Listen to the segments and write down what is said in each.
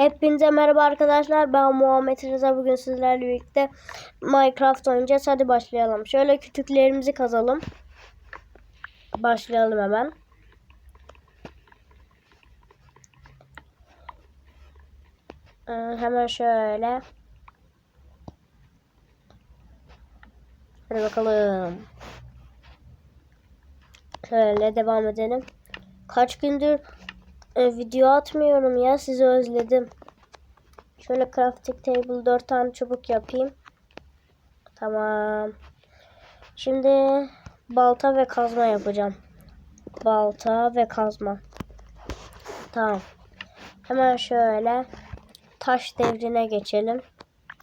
Hepinize merhaba arkadaşlar. Ben Muhammed Rıza. Bugün sizlerle birlikte Minecraft oynayacağız. Hadi başlayalım. Şöyle kütüklerimizi kazalım. Başlayalım hemen. Ee, hemen şöyle. Hadi bakalım. Şöyle devam edelim. Kaç gündür e, video atmıyorum ya sizi özledim. Şöyle crafting table 4 tane çubuk yapayım. Tamam. Şimdi balta ve kazma yapacağım. Balta ve kazma. Tamam. Hemen şöyle taş devrine geçelim.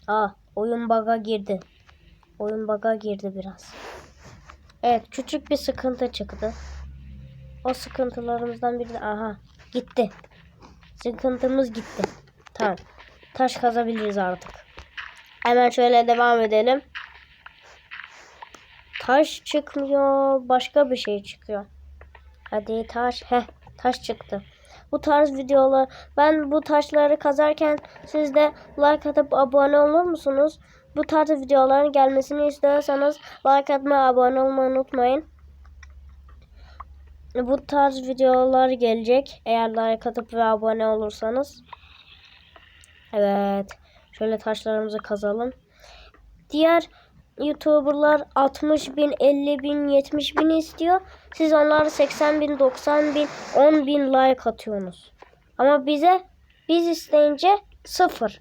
Aa, oyun baga girdi. Oyun baga girdi biraz. Evet, küçük bir sıkıntı çıktı. O sıkıntılarımızdan biri de aha gitti. Sıkıntımız gitti. Tamam. Taş kazabiliriz artık. Hemen şöyle devam edelim. Taş çıkmıyor. Başka bir şey çıkıyor. Hadi taş. Heh taş çıktı. Bu tarz videolar ben bu taşları kazarken siz de like atıp abone olur musunuz? Bu tarz videoların gelmesini istiyorsanız like atmayı abone olmayı unutmayın. Bu tarz videolar gelecek. Eğer like atıp ve abone olursanız. Evet. Şöyle taşlarımızı kazalım. Diğer YouTuber'lar 60 bin, 50 bin, 70 bin istiyor. Siz onlara 80 bin, 90 bin, 10 bin like atıyorsunuz. Ama bize biz isteyince sıfır.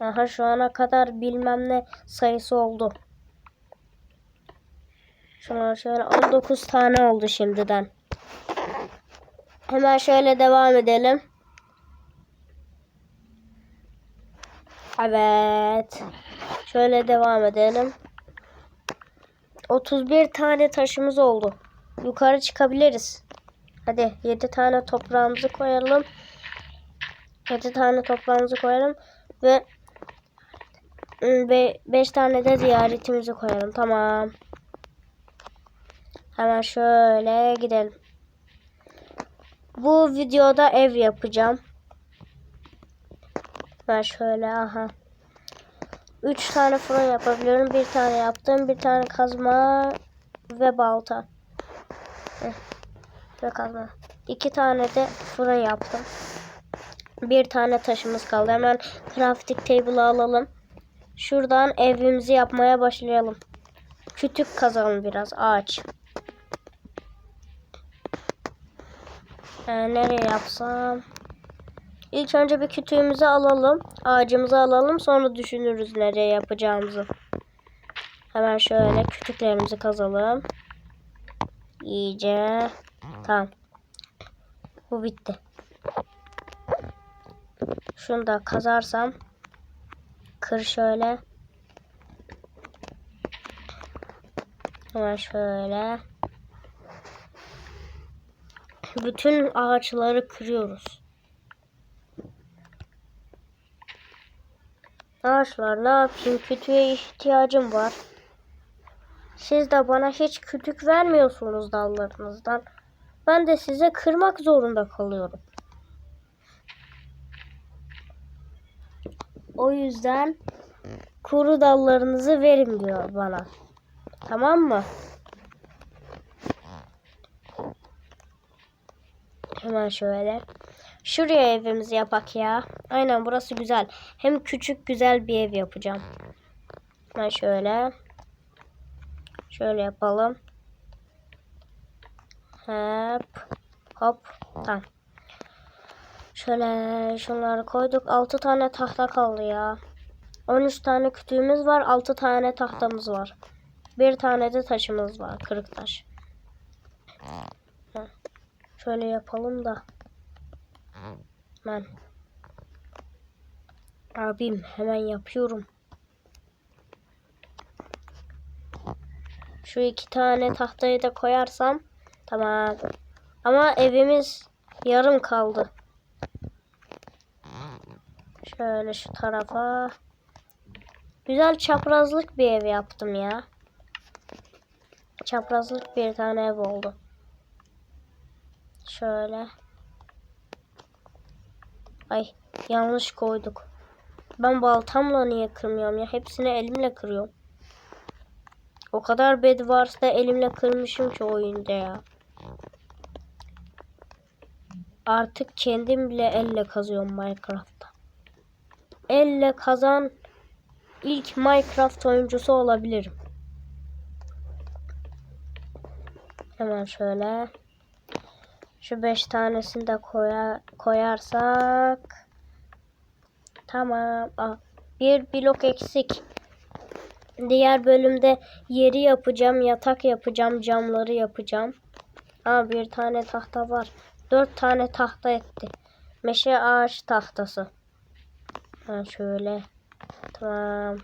Aha şu ana kadar bilmem ne sayısı oldu. Şuna şöyle 19 tane oldu şimdiden. Hemen şöyle devam edelim. Evet. Şöyle devam edelim. 31 tane taşımız oldu. Yukarı çıkabiliriz. Hadi 7 tane toprağımızı koyalım. 7 tane toprağımızı koyalım ve 5 tane de ziyaretimizi koyalım. Tamam. Hemen şöyle gidelim. Bu videoda ev yapacağım. Ben şöyle aha. 3 tane fırın yapabiliyorum. Bir tane yaptım. Bir tane kazma ve balta. Heh. Ve kazma. İki tane de fırın yaptım. Bir tane taşımız kaldı. Hemen crafting table'ı alalım. Şuradan evimizi yapmaya başlayalım. Kütük kazalım biraz. Ağaç. Ee, nereye yapsam? İlk önce bir kütüğümüzü alalım. Ağacımızı alalım. Sonra düşünürüz nereye yapacağımızı. Hemen şöyle kütüklerimizi kazalım. İyice. Tamam. Bu bitti. Şunu da kazarsam. Kır şöyle. Hemen şöyle. Bütün ağaçları kırıyoruz. Ağaçlar ne yapayım? Kütüğe ihtiyacım var. Siz de bana hiç kütük vermiyorsunuz dallarınızdan. Ben de size kırmak zorunda kalıyorum. O yüzden kuru dallarınızı verin diyor bana. Tamam mı? Hemen şöyle. Şuraya evimizi yapak ya. Aynen burası güzel. Hem küçük güzel bir ev yapacağım. Hemen şöyle. Şöyle yapalım. Hop. Hop. Tamam. Şöyle şunları koyduk. 6 tane tahta kaldı ya. 13 tane kütüğümüz var. 6 tane tahtamız var. Bir tane de taşımız var. Kırık taş. Şöyle yapalım da. Ben. Abim hemen yapıyorum. Şu iki tane tahtayı da koyarsam tamam. Ama evimiz yarım kaldı. Şöyle şu tarafa. Güzel çaprazlık bir ev yaptım ya. Çaprazlık bir tane ev oldu. Şöyle. Ay yanlış koyduk. Ben baltamla niye kırmıyorum ya? Hepsini elimle kırıyorum. O kadar bed varsa elimle kırmışım ki oyunda ya. Artık kendim bile elle kazıyorum Minecraft'ta. Elle kazan ilk Minecraft oyuncusu olabilirim. Hemen şöyle. Şu beş tanesini de koya, koyarsak. Tamam. Aa, bir blok eksik. Diğer bölümde yeri yapacağım, yatak yapacağım, camları yapacağım. Aa, bir tane tahta var. Dört tane tahta etti. Meşe ağaç tahtası. Ha, şöyle. Tamam.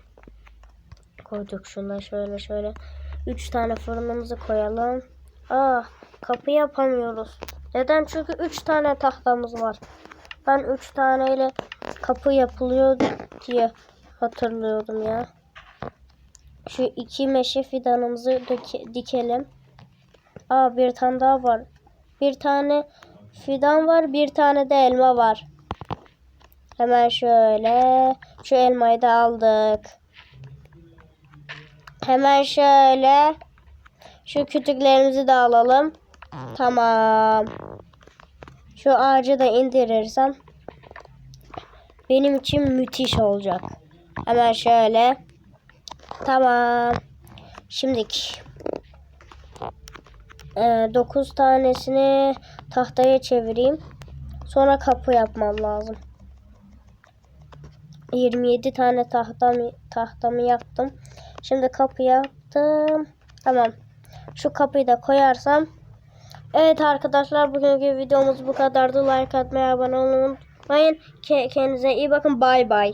Koyduk şundan şöyle şöyle. Üç tane fırınımızı koyalım. Aa, kapı yapamıyoruz. Neden? Çünkü üç tane tahtamız var. Ben üç taneyle kapı yapılıyor diye hatırlıyordum ya. Şu iki meşe fidanımızı dike- dikelim. Aa bir tane daha var. Bir tane fidan var, bir tane de elma var. Hemen şöyle şu elmayı da aldık. Hemen şöyle şu kütüklerimizi de alalım. Tamam. Şu ağacı da indirirsem benim için müthiş olacak. Hemen şöyle. Tamam. Şimdiki 9 tanesini tahtaya çevireyim. Sonra kapı yapmam lazım. 27 tane tahtamı, tahtamı yaptım. Şimdi kapı yaptım. Tamam. Şu kapıyı da koyarsam. Evet arkadaşlar bugünkü videomuz bu kadardı. Like atmayı, abone olmayı unutmayın. Ke- Kendinize iyi bakın. Bay bay.